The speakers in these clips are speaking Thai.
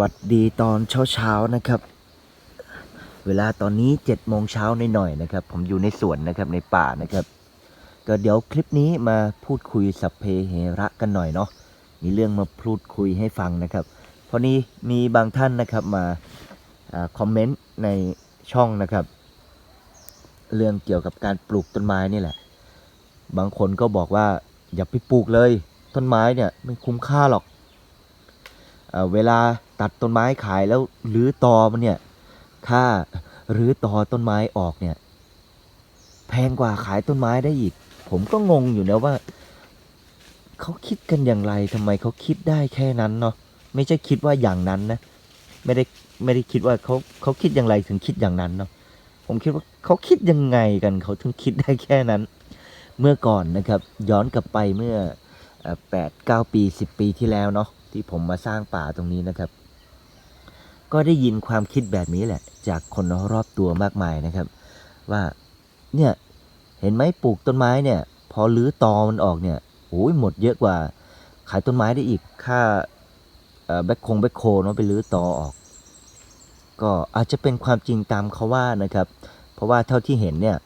วัสดีตอนเช้าๆนะครับ เวลาตอนนี้7จ็ดโมงเช้าหน่อยๆนะครับ ผมอยู่ในสวนนะครับในป่านะครับ ก็เดี๋ยวคลิปนี้มาพูดคุยสัพเพเหระกันหน่อยเนาะมีเรื่องมาพูดคุยให้ฟังนะครับเพราะนี้มีบางท่านนะครับมาอาคอมเมนต์ในช่องนะครับ เรื่องเกี่ยวกับการปลูกต้นไม้นี่แหละ บางคนก็บอกว่าอย่าไปปลูกเลย ต้นไม้เนี่ยไม่คุ้มค่าหรอก เวลาตัดต้นไม้ขายแล้วหรือตอมันเนี่ยค่าหรือตอต้นไม้ออกเนี่ยแพงกว่าขายต้นไม้ได้อีก ผมก็งงอยู่นะว่าเขาคิดกันอย่างไรทำไมเขาคิดได้แค่นั้นเนาะไม่ใช่คิดว่าอย่างนั้นนะไม่ได้ไม่ได้คิดว่าเขาเขาคิดอย่างไรถึงคิดอย่างนั้นเนาะผมคิดว่าเขาคิดยังไงกันเขาถึงคิดได้แค่นั้น เมื่อก่อนนะครับ ย้อนกลับไปเมื่อแปดเก้าปีสิบปีที่แล้วเนาะ ที่ผมมาสร้างป่าตรงนี้นะครับ ก็ได้ยินความคิดแบบนี้แหละ จากคนรอบตัวมากมายนะครับ ว่าเนี่ยเห็นไหมปลูกต้นไม้เนี่ย พอรื้อตอมันออกเนี่ยโอ้ยหมดเยอะกว่า ขายต้นไม้ได้อีกค่าแบคคงแบคโคเนาะไปรื้อตอออก ก็อาจจะเป็นความจริงตามเขาว่านะครับ เพราะว่าเท่าที่เห็นเนี่ย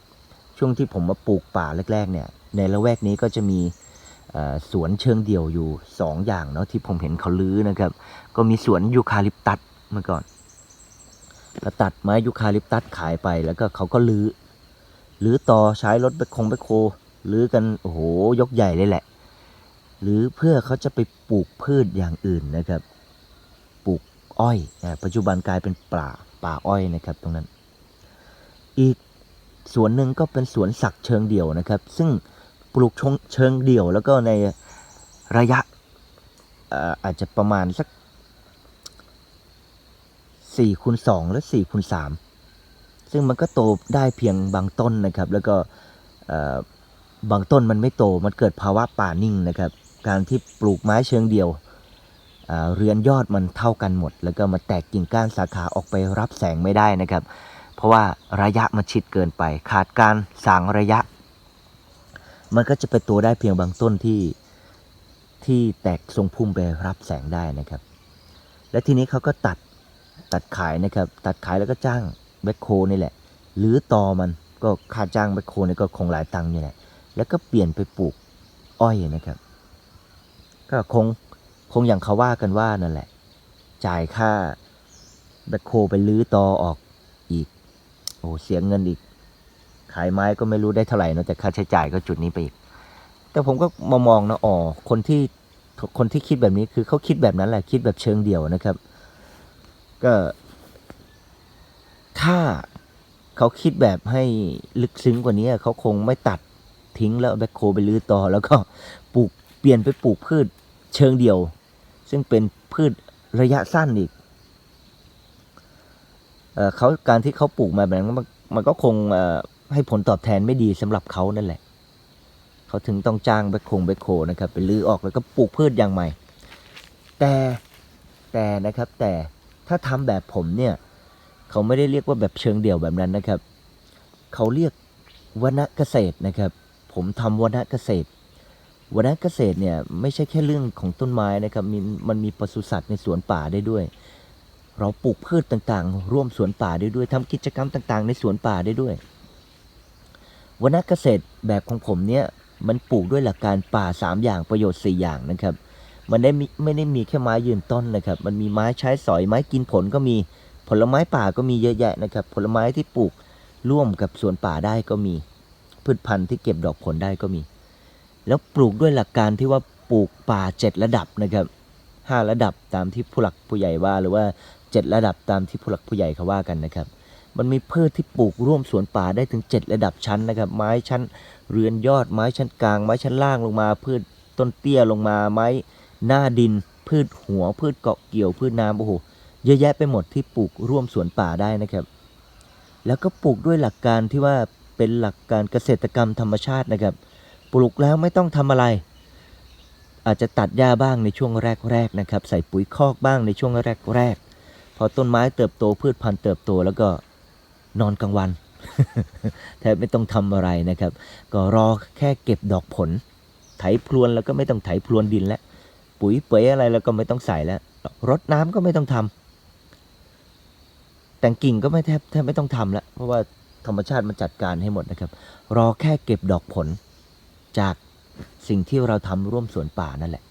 ช่วงที่ผมมาปลูกป่าแรกๆเนี่ยในละแวกนี้ก็จะมี สวนเชิงเดี่ยวอยู่สองอย่างเนาะที่ผมเห็นเขาลื้อนะครับ ก็มีสวนยูคาลิปตัสเมื่อก่อนก็ตัดไม้ยูคาลิปตัสขายไปแล้วก็เขาก็ลื้อลื้อต่อใช้รถแบคงแบคโคลื้อกันโอ้โหยกใหญ่เลยแหละ หรือเพื่อเขาจะไปปลูกพืชอย่างอื่นนะครับ ปลูกอ้อยนะปัจจุบันกลายเป็นป่าป่าอ้อยนะครับตรงนั้น อีกสวนหนึ่งก็เป็นสวนสักเชิงเดี่ยวนะครับ ซึ่ง ปลูกงเชิงเดี่ยว แล้วก็ในระยะอาจจะประมาณสักสี่คูณสองหรือสี่คูณสามซึ่งมันก็โตได้เพียงบางต้นนะครับ แล้วก็บางต้นมันไม่โตมันเกิดภาวะป่านิ่งนะครับ การที่ปลูกไม้เชิงเดี่ยวเรือนยอดมันเท่ากันหมด แล้วก็มาแตกกิ่งก้านสาขาออกไปรับแสงไม่ได้นะครับ เพราะว่าระยะมันชิดเกินไป ขาดการสางระยะ มันก็จะไปตัวได้เพียงบางต้นที่ที่แตกทรงพุ่มไปรับแสงได้นะครับ และทีนี้เขาก็ตัดตัดขายนะครับ ตัดขายแล้วก็จ้างแบคโคนี่แหละ หรือตอมันก็ค่าจ้างแบคโคนี่ก็คงหลายตังค์อยู่แหละ แล้วก็เปลี่ยนไปปลูกอ้อยนะครับ ก็คงคงอย่างเขาว่ากันว่านั่นแหละ จ่ายค่าแบคโคไปลื้อตอออกอีก โอ้เสียเงินอีก ขายไม้ก็ไม่รู้ได้เท่าไหร่นะแต่ค่าใช้จ่ายก็จุดนี้ไปอีก แต่ผมก็มามองนะอ๋อคนที่คนที่คิดแบบนี้คือเขาคิดแบบนั้นแหละคิดแบบเชิงเดี่ยวนะครับ ก็ ถ้าเขาคิดแบบให้ลึกซึ้งกว่านี้เขาคงไม่ตัดทิ้งแล้วแบคโคไปลื้อต่อ แล้วก็ปลูกเปลี่ยนไปปลูกพืชเชิงเดี่ยว ซึ่งเป็นพืชระยะสั้นอีกเอเขาการที่เขาปลูกมาแบบนั้นมันก็คง ให้ผลตอบแทนไม่ดีสำหรับเขานั่นแหละ เขาถึงต้องจ้างแบคโคงแบคโคนะครับไปลื้อออกแล้วก็ปลูกพืชอย่างใหม่ แต่แต่นะครับแต่ถ้าทำแบบผมเนี่ย เขาไม่ได้เรียกว่าแบบเชิงเดี่ยวแบบนั้นนะครับ เขาเรียกวนเกษตรนะครับ ผมทำวนเกษตรวนเกษตรเนี่ยไม่ใช่แค่เรื่องของต้นไม้นะครับมีมันมีปศุสัตว์ในสวนป่าได้ด้วย เราปลูกพืชต่างๆ ร่วมสวนป่าได้ด้วยทำกิจกรรมต่างๆ ในสวนป่าได้ด้วย วนเกษตรแบบของผมเนี่ยมันปลูกด้วยหลักการป่า 3 อย่างประโยชน์ 4 อย่างนะครับ มันได้มีไม่ได้มีแค่ไม้ยืนต้นนะครับ มันมีไม้ใช้สอยไม้กินผลก็มีผลไม้ป่าก็มีเยอะแยะนะครับ ผลไม้ที่ปลูกร่วมกับสวนป่าได้ก็มี พืชพันธุ์ที่เก็บดอกผลได้ก็มี แล้วปลูกด้วยหลักการที่ว่าปลูกป่าเจ็ดระดับนะครับห้าระดับตามที่ผู้หลักผู้ใหญ่ว่า หรือว่าเจ็ดระดับตามที่ผู้หลักผู้ใหญ่เขาว่ากันนะครับ มันมีพืชที่ปลูกร่วมสวนป่าได้ถึง 7 ระดับชั้นนะครับ ไม้ชั้นเรือนยอด ไม้ชั้นกลาง ไม้ชั้นล่างลงมา พืชต้นเตี้ยลงมา ไม้หน้าดิน พืชหัว พืชเกาะเกี่ยว พืชน้ำโอ้โห เยอะแยะไปหมดที่ปลูกร่วมสวนป่าได้นะครับ แล้วก็ปลูกด้วยหลักการที่ว่าเป็นหลักการเกษตรกรรมธรรมชาตินะครับ ปลูกแล้วไม่ต้องทำอะไร อาจจะตัดหญ้าบ้างในช่วงแรกๆนะครับ ใส่ปุ๋ยคอกบ้างในช่วงแรกๆพอต้นไม้เติบโตพืชพันธุ์เติบโตแล้วก็ นอนกลางวันแทบไม่ต้องทำอะไรนะครับ ก็รอแค่เก็บดอกผล ไถพรวนแล้วก็ไม่ต้องไถพรวนดินแล้ว ปุ๋ยเป๋ยอะไรแล้วก็ไม่ต้องใส่แล้ว รดน้ำก็ไม่ต้องทำแต่งกิ่งก็ไม่แทบแทบไม่ต้องทำแล้ว เพราะว่าธรรมชาติมันจัดการให้หมดนะครับ รอแค่เก็บดอกผล จากสิ่งที่เราทำร่วมสวนป่านั่นแหละ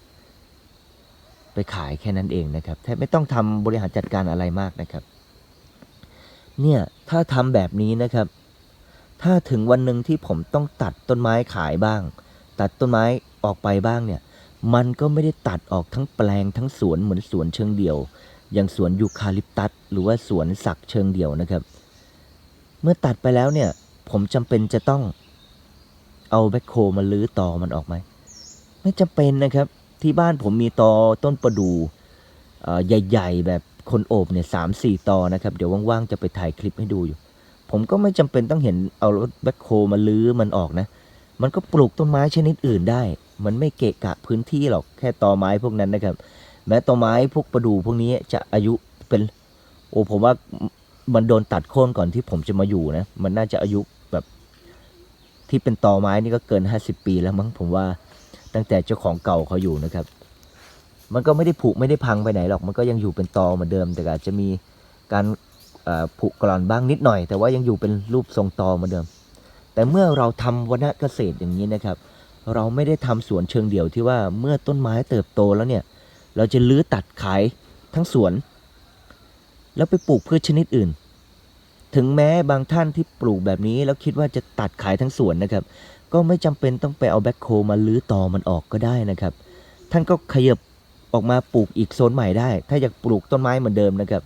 ไปขายแค่นั้นเองนะครับ แทบไม่ต้องทำบริหารจัดการอะไรมากนะครับ เนี่ยถ้าทำแบบนี้นะครับ ถ้าถึงวันหนึ่งที่ผมต้องตัดต้นไม้ขายบ้าง ตัดต้นไม้ออกไปบ้างเนี่ย มันก็ไม่ได้ตัดออกทั้งแปลงทั้งสวนเหมือนสวนเชิงเดี่ยว อย่างสวนยูคาลิปตัสหรือว่าสวนสักเชิงเดี่ยวนะครับ เมื่อตัดไปแล้วเนี่ย ผมจำเป็นจะต้องเอาแบคโคมาลื้อตอมันออกไหมไม่จำเป็นนะครับ ที่บ้านผมมีตอต้นประดู่ใหญ่ ๆ แบบ คนโอบเนี่ยสามสี่ตอนะครับ เดี๋ยวว่างๆจะไปถ่ายคลิปให้ดูอยู่ ผมก็ไม่จำเป็นต้องเห็นเอารถแบ็คโคมาลื้อมันออกนะ มันก็ปลูกต้นไม้ชนิดอื่นได้ มันไม่เกะกะพื้นที่หรอกแค่ตอไม้พวกนั้นนะครับ แม้ตอไม้พวกประดู่พวกนี้จะอายุเป็น โอ้ผมว่ามันโดนตัดโค่นก่อนที่ผมจะมาอยู่นะ มันน่าจะอายุแบบ ที่เป็นตอไม้นี่ก็เกินห้าสิบปีแล้วมั้งผมว่าตั้งแต่เจ้าของเก่าเขาอยู่นะครับ มันก็ไม่ได้ผุไม่ได้พังไปไหนหรอก มันก็ยังอยู่เป็นตอเหมือนเดิม แต่อาจจะมีการผุกร่อนบ้างนิดหน่อย แต่ว่ายังอยู่เป็นรูปทรงตอเหมือนเดิม แต่เมื่อเราทำวนเกษตรอย่างนี้นะครับ เราไม่ได้ทำสวนเชิงเดี่ยวที่ว่าเมื่อต้นไม้เติบโตแล้วเนี่ย เราจะลื้อตัดขายทั้งสวน แล้วไปปลูกพืชชนิดอื่น ถึงแม้บางท่านที่ปลูกแบบนี้ แล้วคิดว่าจะตัดขายทั้งสวนนะครับ ก็ไม่จำเป็นต้องไปเอาแบ็คโคมาลื้อตอมันออกก็ได้นะครับ ท่านก็ขยับ ออกมาปลูกอีกโซนใหม่ได้ ถ้าอยากปลูกต้นไม้เหมือนเดิมนะครับ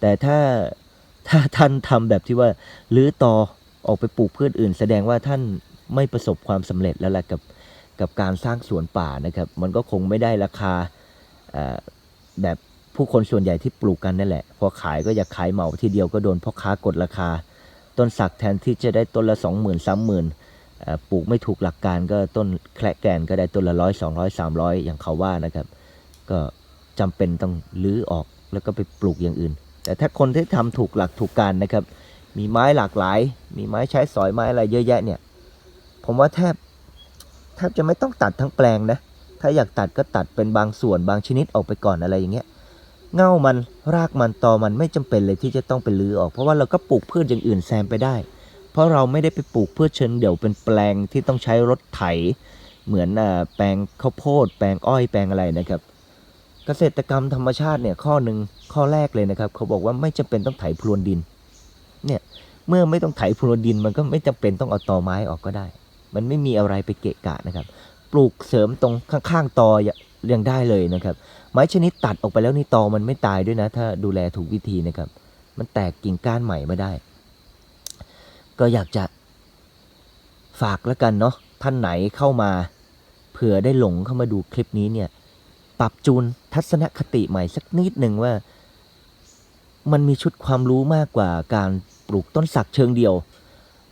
แต่ถ้าถ้าท่านทำแบบที่ว่าลื้อตอออกไปปลูกพืชอื่น แสดงว่าท่านไม่ประสบความสำเร็จแล้วแหละกับกับการสร้างสวนป่านะครับ มันก็คงไม่ได้ราคาแบบผู้คนส่วนใหญ่ที่ปลูกกันนั่นแหละ พอขายก็อยากขายเหมาทีเดียวก็โดนพ่อค้ากดราคา ต้นสักแทนที่จะได้ต้นละสองหมื่นสามหมื่นปลูกไม่ถูกหลักการก็ต้นแคระแกนก็ได้ต้นละร้อยสองร้อยสามร้อยอย่างเขาว่านะครับ ก็จำเป็นต้องลื้อออกแล้วก็ไปปลูกอย่างอื่น แต่ถ้าคนที่ทำถูกหลักถูกการนะครับ มีไม้หลากหลาย มีไม้ใช้สอยไม้อะไรเยอะแยะเนี่ย ผมว่าแทบแทบจะไม่ต้องตัดทั้งแปลงนะ ถ้าอยากตัดก็ตัดเป็นบางส่วนบางชนิดออกไปก่อนอะไรอย่างเงี้ย เง่ามันรากมันตอมันไม่จำเป็นเลยที่จะต้องไปลื้อออก เพราะว่าเราก็ปลูกพืชอย่างอื่นแซมไปได้ เพราะเราไม่ได้ไปปลูกพืชเชิงเดี่ยวเป็นแปลงที่ต้องใช้รถไถ เหมือนแปลงข้าวโพด แปลงอ้อยแปลงอะไรนะครับ เกษตรกรรมธรรมชาติเนี่ยข้อหนึ่งข้อแรกเลยนะครับ เขาบอกว่าไม่จำเป็นต้องไถพรวนดิน เนี่ยเมื่อไม่ต้องไถพรวนดิน มันก็ไม่จำเป็นต้องเอาตอไม้ออกก็ได้ มันไม่มีอะไรไปเกะกะนะครับ ปลูกเสริมตรงข้างๆตอยังได้เลยนะครับ ไม้ชนิดตัดออกไปแล้วนี่ตอมันไม่ตายด้วยนะ ถ้าดูแลถูกวิธีนะครับ มันแตกกิ่งก้านใหม่มาได้ ก็อยากจะฝากแล้วกันเนาะท่านไหนเข้ามาเผื่อได้หลงเข้ามาดูคลิปนี้เนี่ย ปรับจูนทัศนคติใหม่สักนิดหนึ่งว่า มันมีชุดความรู้มากกว่าการปลูกต้นสักเชิงเดียว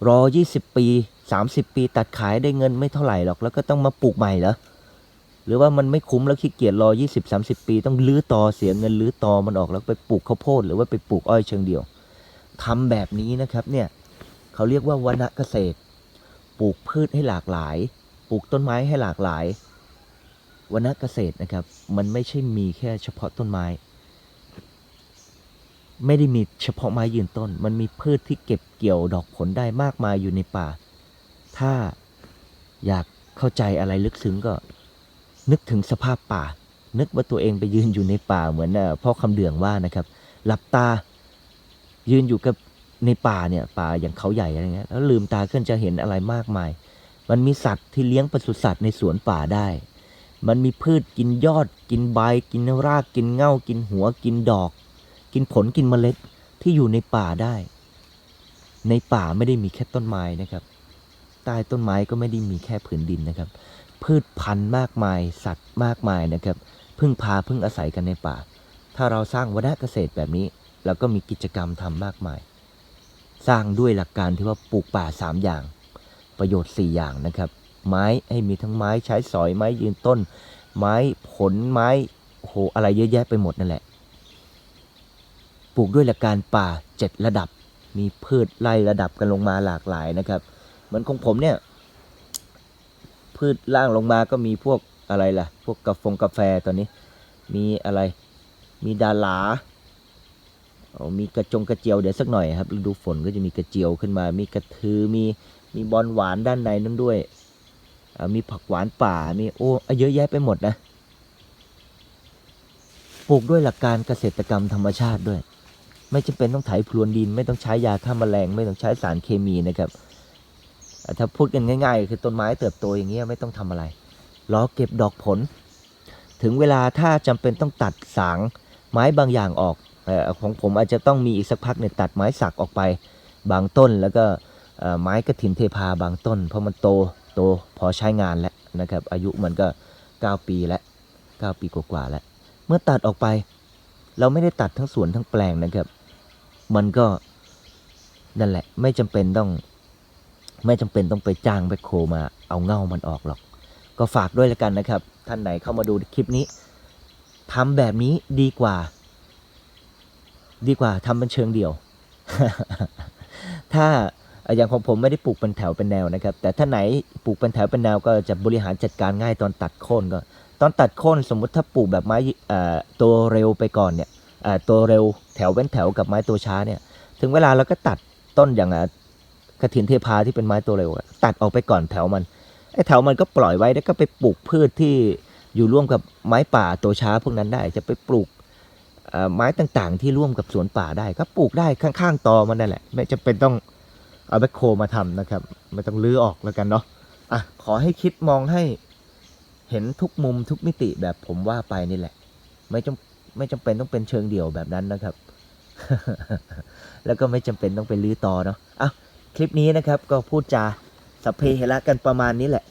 รอ 20 ปี 30 ปีตัดขายได้เงินไม่เท่าไหร่หรอก แล้วก็ต้องมาปลูกใหม่เหรอหรือว่ามันไม่คุ้มแล้วขี้เกียจรอ 20 30 ปี ต้องลื้อตอเสียเงินลื้อตอมันออกแล้วไปปลูกข้าวโพดหรือว่าไปปลูกอ้อยเชิงเดียวทำแบบนี้นะครับเนี่ยเขาเรียกว่าวนเกษตร ปลูกพืชให้หลากหลาย ปลูกต้นไม้ให้หลากหลาย วนเกษตรนะครับ มันไม่ใช่มีแค่เฉพาะต้นไม้ ไม่ได้มีเฉพาะไม้ยืนต้น มันมีพืชที่เก็บเกี่ยวดอกผลได้มากมายอยู่ในป่า ถ้าอยากเข้าใจอะไรลึกซึ้งก็ นึกถึงสภาพป่า นึกว่าตัวเองไปยืนอยู่ในป่าเหมือนพ่อคำเดืองว่านะครับ หลับตา ยืนอยู่กับในป่าเนี่ยป่าอย่างเขาใหญ่อะไรเงี้ยแล้วลืมตาขึ้นจะเห็นอะไรมากมาย มันมีสัตว์ที่เลี้ยงปศุสัตว์ในสวนป่าได้ มันมีพืชกินยอด กินใบ กินรากกินเง่า กินหัว กินดอก กินผลกินเมล็ดที่อยู่ในป่าได้ ในป่าไม่ได้มีแค่ต้นไม้นะครับ ใต้ต้นไม้ก็ไม่ได้มีแค่ผืนดินนะครับ พืชพันธุ์มากมาย สัตว์มากมายนะครับ พึ่งพาพึ่งอาศัยกันในป่า ถ้าเราสร้างวัฒนเกษตรแบบนี้เราก็มีกิจกรรมทำมากมาย สร้างด้วยหลักการที่ว่าปลูกป่าสามอย่าง ประโยชน์สี่อย่างนะครับ ไม้ให้มีทั้งไม้ใช้สอยไม้ยืนต้น ไม้ผลไม้โอ้โหอะไรเยอะแยะไปหมดนั่นแหละ ปลูกด้วยหลักการป่าเจ็ดระดับ มีพืชไล่ระดับกันลงมาหลากหลายนะครับเหมือนของผมเนี่ย พืชล่างลงมาก็มีพวกอะไรล่ะ พวกกาแฟกาแฟตอนนี้ มีอะไรมีดาราเอามีกระจงกระเจียวเดี๋ยวสักหน่อยครับฤดูฝนก็จะมีกระเจียวขึ้นมา มีกระทือมีมีบอลหวานด้านในนั้นด้วย มีผักหวานป่ามีโอ้เยอะแยะไปหมดนะปลูกด้วยหลักการเกษตรกรรมธรรมชาติด้วย ไม่จำเป็นต้องไถพรวนดิน ไม่ต้องใช้ยาฆ่าแมลง ไม่ต้องใช้สารเคมีนะครับถ้าพูดกันง่าย ๆ คือต้นไม้เติบโตอย่างเงี้ยไม่ต้องทำอะไรรอเก็บดอกผล ถึงเวลาถ้าจำเป็นต้องตัดสางไม้บางอย่างออกอของผมอาจจะต้องมีอีกสักพักเนี่ยตัดไม้สักออกไปบางต้นแล้วก็ไม้กระถินเทพาบางต้น เพราะมันโต โตพอใช้งานแล้วนะครับ อายุมันก็ 9 ปีแล้ว 9 ปีกว่าๆแล้ว เมื่อตัดออกไป เราไม่ได้ตัดทั้งสวนทั้งแปลงนะครับ มันก็นั่นแหละ ไม่จำเป็นต้อง ไม่จำเป็นต้องไปจ้างแบคโคมาเอาเง่ามันออกหรอก ก็ฝากด้วยแล้วกันนะครับ ท่านไหนเข้ามาดูคลิปนี้ทำแบบนี้ดีกว่า ดีกว่าทำเป็นเชิงเดี่ยว ถ้า อย่างของผมไม่ได้ปลูกเป็นแถวเป็นแนวนะครับ แต่ถ้าไหนปลูกเป็นแถวเป็นแนวก็จะบริหารจัดการง่ายตอนตัดโค่นก็ ตอนตัดโค่นสมมุติถ้าปลูกแบบไม้ตัวเร็วไปก่อนเนี่ยตัวเร็วแถวเป็นแถวกับไม้ตัวช้าเนี่ยถึงเวลาเราก็ตัดต้นอย่างกระถินเทพาที่เป็นไม้ตัวเร็วตัดออกไปก่อนแถวมันไอ้แถวมันก็ปล่อยไว้แล้วก็ไปปลูกพืชที่อยู่ร่วมกับไม้ป่าตัวช้าพวกนั้นได้จะไปปลูกไม้ต่างๆ ที่ร่วมกับสวนป่าได้ก็ปลูกได้ข้างๆตอมันนั่นแหละ ไม่จำเป็นต้อง เอาแบคโคมาทำนะครับ ไม่ต้องลื้อออกแล้วกันเนาะอะขอให้คิดมองให้เห็นทุกมุมทุกมิติแบบผมว่าไปนี่แหละ ไม่จำไม่จำเป็นต้องเป็นเชิงเดี่ยวแบบนั้นนะครับ แล้วก็ไม่จำเป็นต้องไปลื้อต่อเนาะอะคลิปนี้นะครับก็พูดจาสัพเพเหระกันประมาณนี้แหละ